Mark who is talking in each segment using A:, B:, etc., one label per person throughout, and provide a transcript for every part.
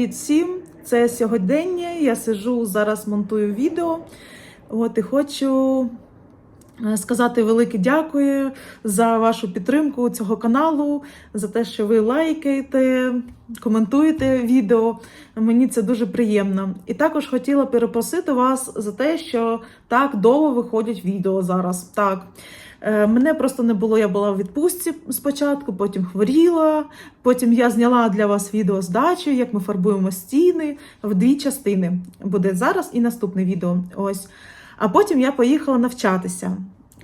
A: Привіт всім! Це сьогодення. Я сижу зараз, монтую відео. От і хочу е, сказати велике дякую за вашу підтримку цього каналу, за те, що ви лайкаєте, коментуєте відео. Мені це дуже приємно. І також хотіла перепросити вас за те, що так довго виходять відео зараз. Так. Е, Мене просто не було, я була в відпустці спочатку, потім хворіла. Потім я зняла для вас відео з як ми фарбуємо стіни в дві частини. Буде зараз і наступне відео. Ось. А потім я поїхала навчатися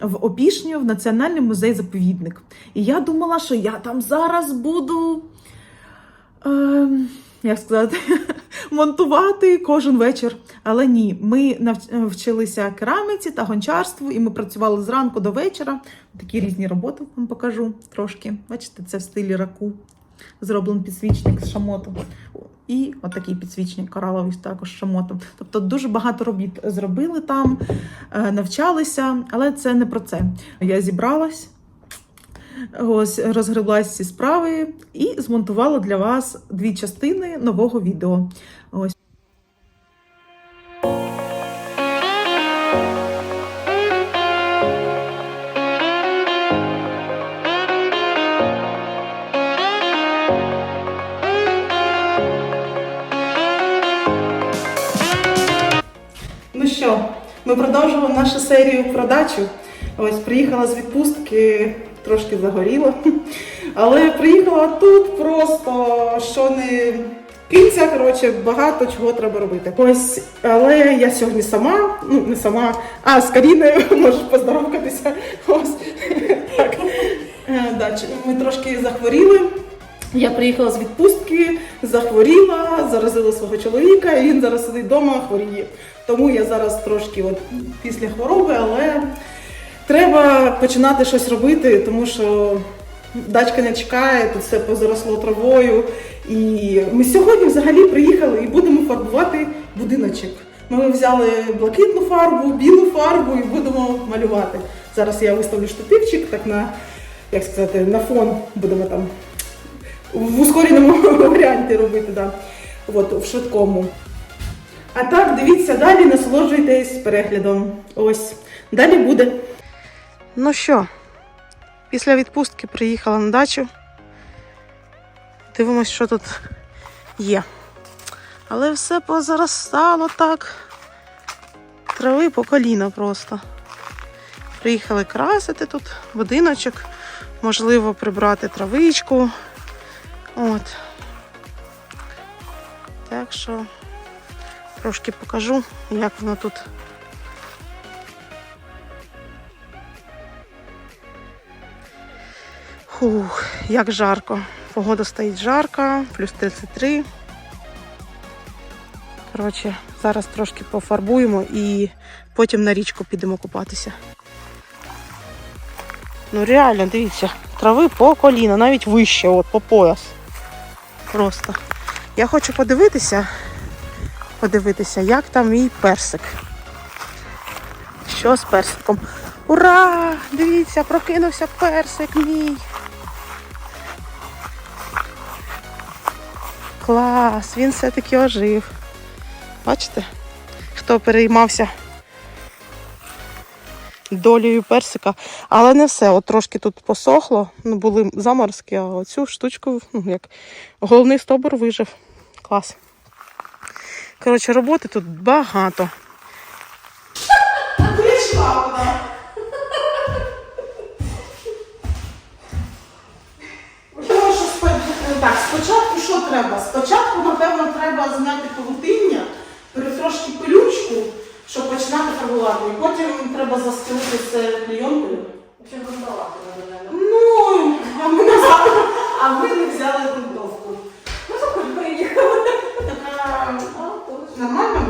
A: в Опішню в Національний музей заповідник. І я думала, що я там зараз буду. Е, як сказати, монтувати кожен вечір. Але ні, ми навч- вчилися кераміці та гончарству, і ми працювали зранку до вечора. Такі різні роботи вам покажу трошки. Бачите, це в стилі раку. Зроблений підсвічник з шамоту. І отакий підсвічник кораловий також з шамотом. Тобто дуже багато робіт зробили там, е, навчалися, але це не про це. Я зібралась. Ось розгреблась ці справи і змонтувала для вас дві частини нового відео. Ось. Ну ми продовжуємо нашу серію про дачу. Ось приїхала з відпустки, трошки загоріла. Але приїхала тут просто що не кінця, коротше, багато чого треба робити. Ось, але я сьогодні сама, ну не сама, а з Каріною можеш поздоровкатися. Ось так. Е, Ми трошки захворіли. Я приїхала з відпустки, захворіла, заразила свого чоловіка, і він зараз сидить вдома, хворіє. Тому я зараз трошки от після хвороби, але треба починати щось робити, тому що дачка не чекає, тут все позаросло травою. І ми сьогодні взагалі приїхали і будемо фарбувати будиночок. Ми взяли блакитну фарбу, білу фарбу і будемо малювати. Зараз я виставлю штативчик, так на як сказати, на фон будемо там в ускореному варіанті робити, да. От, в швидкому. А так, дивіться далі, насолоджуйтесь переглядом. Ось. Далі буде. Ну що, після відпустки приїхала на дачу. Дивимось, що тут є. Але все позаростало так. Трави по коліна просто. Приїхали красити тут будиночок, можливо, прибрати травичку. От. Так що трошки покажу, як воно тут. Фух, як жарко. Погода стоїть жарка, плюс 33. Коротше, зараз трошки пофарбуємо і потім на річку підемо купатися. Ну реально, дивіться, трави по коліна, навіть вище, от по пояс. Просто. Я хочу подивитися, подивитися, як там мій персик. Що з персиком? Ура! Дивіться, прокинувся персик мій. Клас, він все-таки ожив. Бачите, хто переймався долею персика. Але не все. От трошки тут посохло, ну були заморозки, а оцю штучку, ну як головний стовбур вижив. Клас. Коротше, роботи тут багато. Прийшла вона. Так, спочатку що треба? Спочатку, напевно, треба зняти павутиння, трошки пилючку, щоб починати фарбувати. І потім треба застелити це клейонкою.
B: Ще грунтувати надо,
A: Ну, а ми не взяли, а ми не взяли грунтовку.
B: Ну, то хоч приїхали.
A: Така нормально буде?
B: Нормально.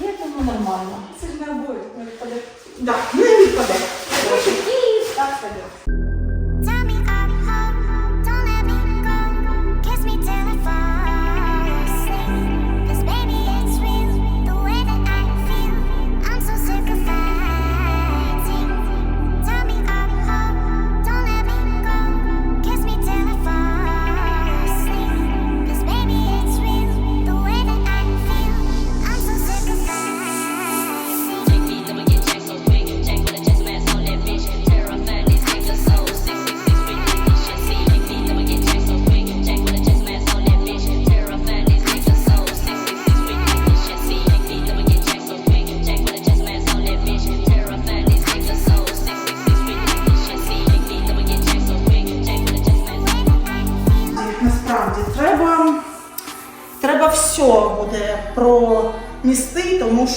B: Я думаю, нормально. Це ж не обоє, не відпаде.
A: Так,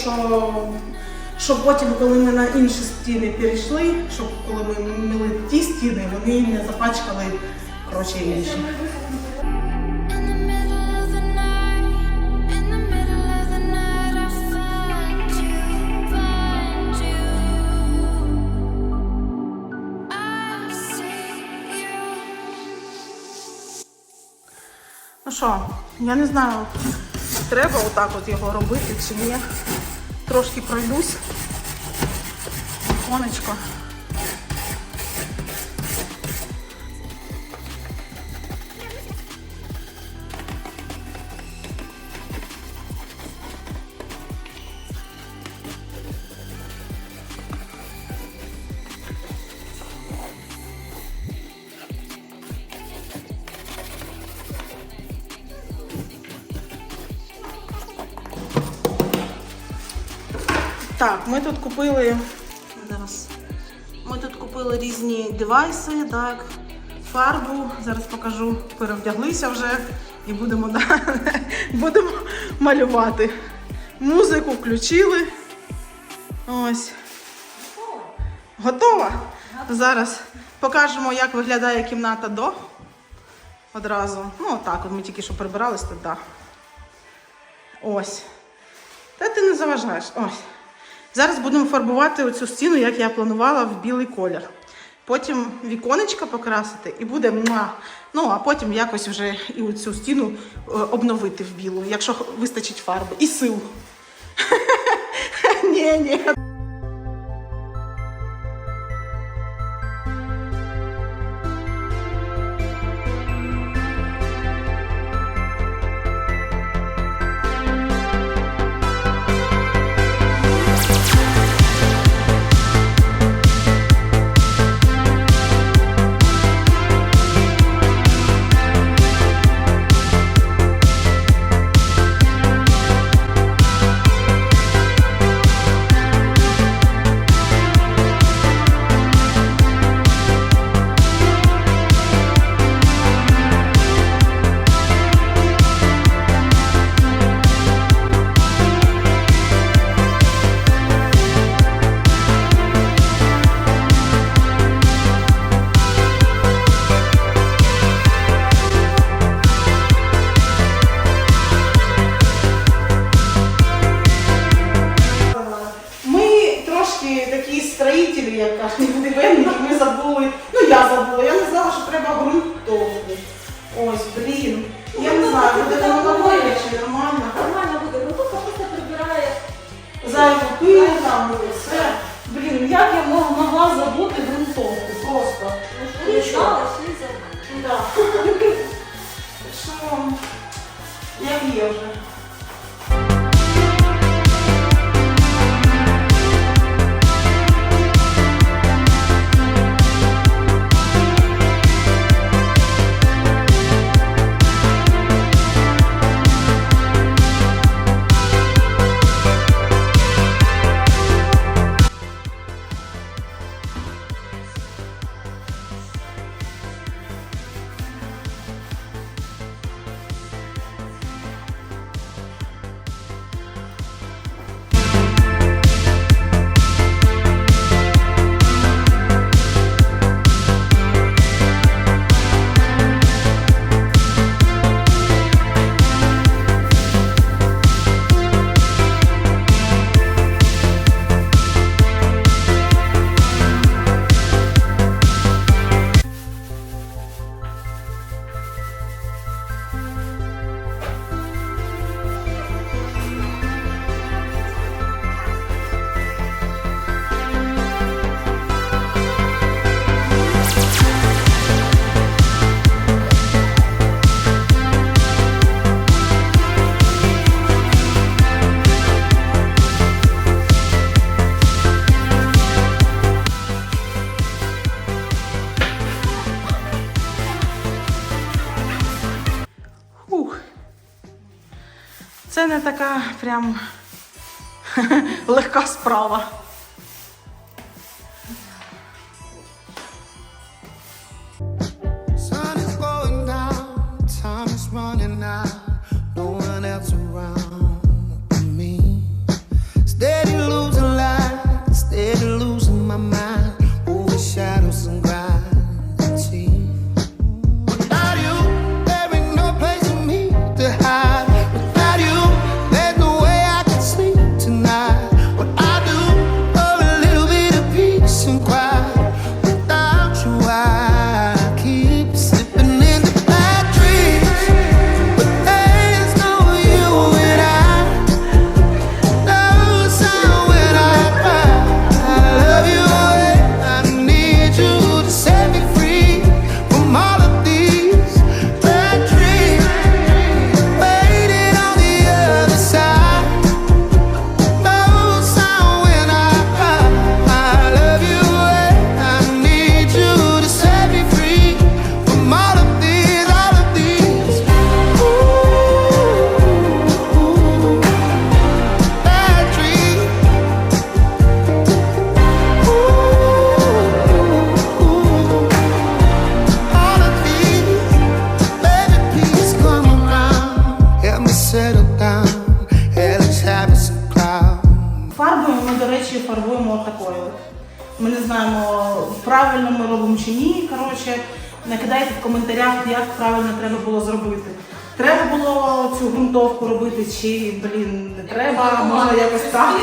A: що щоб потім, коли ми на інші стіни перейшли, щоб коли ми мили ті стіни, вони не запачкали коротше інші. Ну що, я не знаю, треба отак от його робити чи ні. Трошки пройдусь. Віконечко. Так, ми тут купили зараз. Ми тут купили різні девайси, так, фарбу. Зараз покажу. Перевдяглися вже і будемо, да, будемо малювати. Музику включили. Ось. Готова? Зараз покажемо, як виглядає кімната до. Одразу. Ну, отак, от ми тільки що прибирались так. Ось. Та ти не заважаєш. Ось. Зараз будемо фарбувати оцю стіну, як я планувала, в білий колір. Потім віконечка покрасити і буде муа. Ну, а потім якось вже і оцю стіну е, обновити в білу, якщо вистачить фарби. І сил. Ні, ні. Як є вже. Така прям легка справа. Накидайте в коментарях, як правильно треба було зробити. Треба було цю ґрунтовку робити, чи блін не треба, може якось так.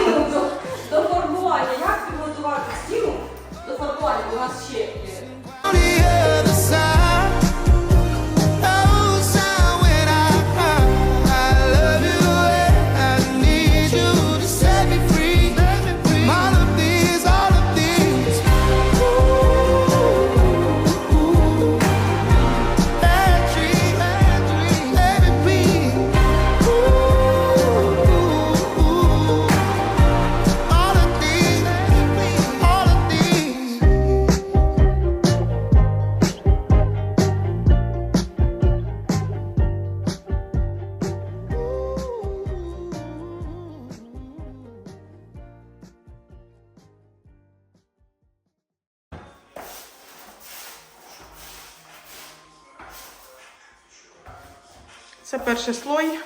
A: Це перший слой.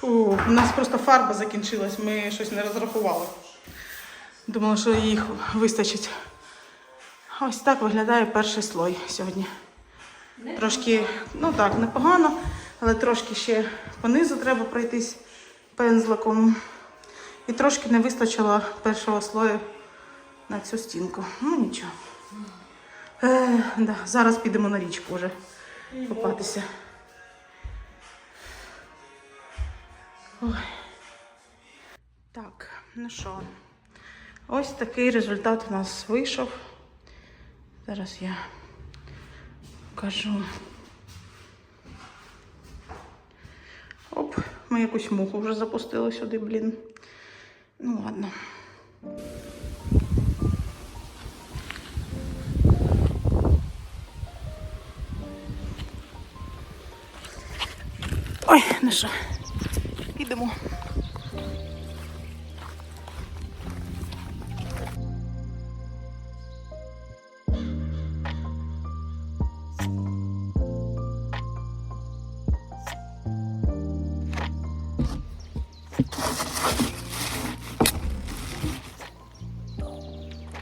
A: Фу, у нас просто фарба закінчилась, ми щось не розрахували. Думала, що їх вистачить. Ось так виглядає перший слой сьогодні. Трошки, ну так, непогано, але трошки ще понизу треба пройтись пензликом. І трошки не вистачило першого слою на цю стінку. Ну нічого. Е, да, зараз підемо на річку вже купатися. Ой. Так, ну що, ось такий результат у нас вийшов. Зараз я покажу. Оп, ми якусь муху вже запустили сюди, блін. Ну ладно. Ой, ну що, підемо.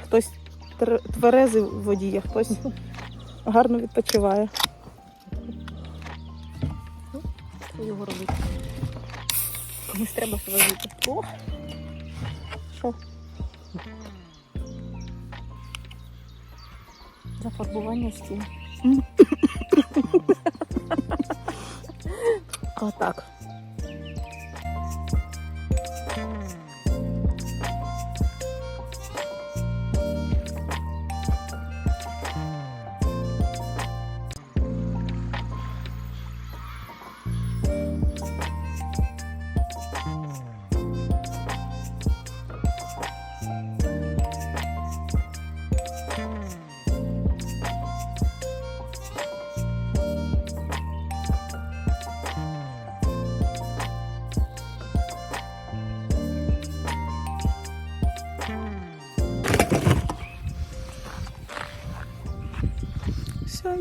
A: Хтось тверезий в воді, а хтось гарно відпочиває. Його робити? Комусь треба свозити. О! Що?
C: Зафарбування стін.
A: Отак.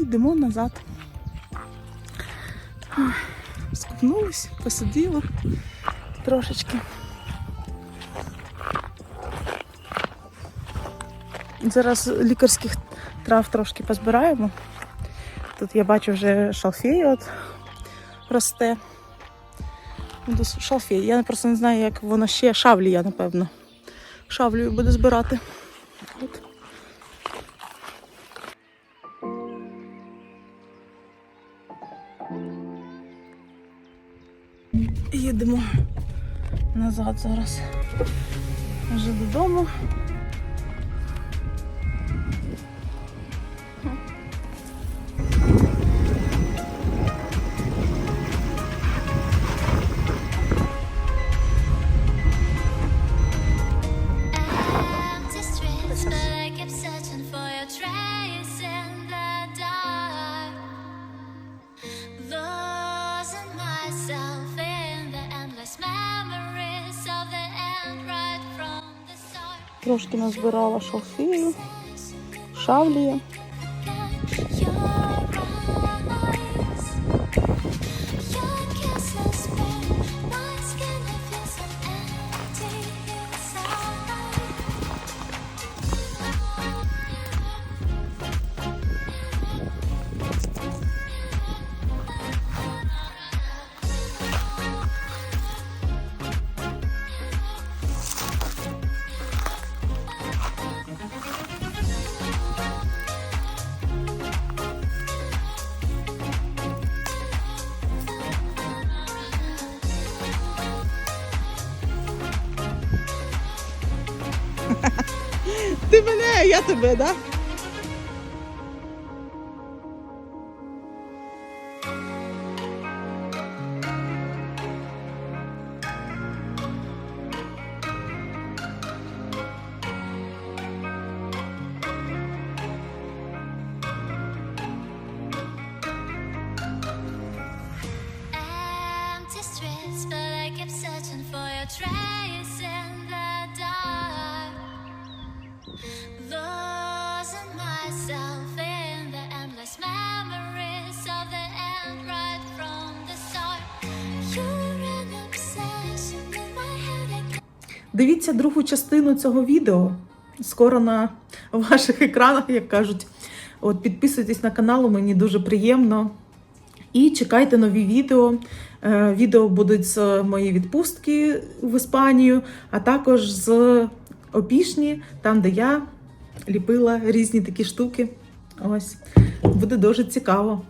A: Йдемо назад. Скупнулись, посиділи трошечки. Зараз лікарських трав трошки позбираємо. Тут я бачу вже шалфей от росте. Ну, Шалфей. Я просто не знаю, як воно ще шавлія, напевно. Шавлію буду збирати. От. Назад зараз. Вже додому. Трошки назбирала шалфею, шавлії. Ти мене, я тебе, да? Дивіться другу частину цього відео. Скоро на ваших екранах, як кажуть. От підписуйтесь на канал, мені дуже приємно. І чекайте нові відео. Е, Відео будуть з моєї відпустки в Іспанію, а також з Опішні, там, де я ліпила різні такі штуки. Ось буде дуже цікаво.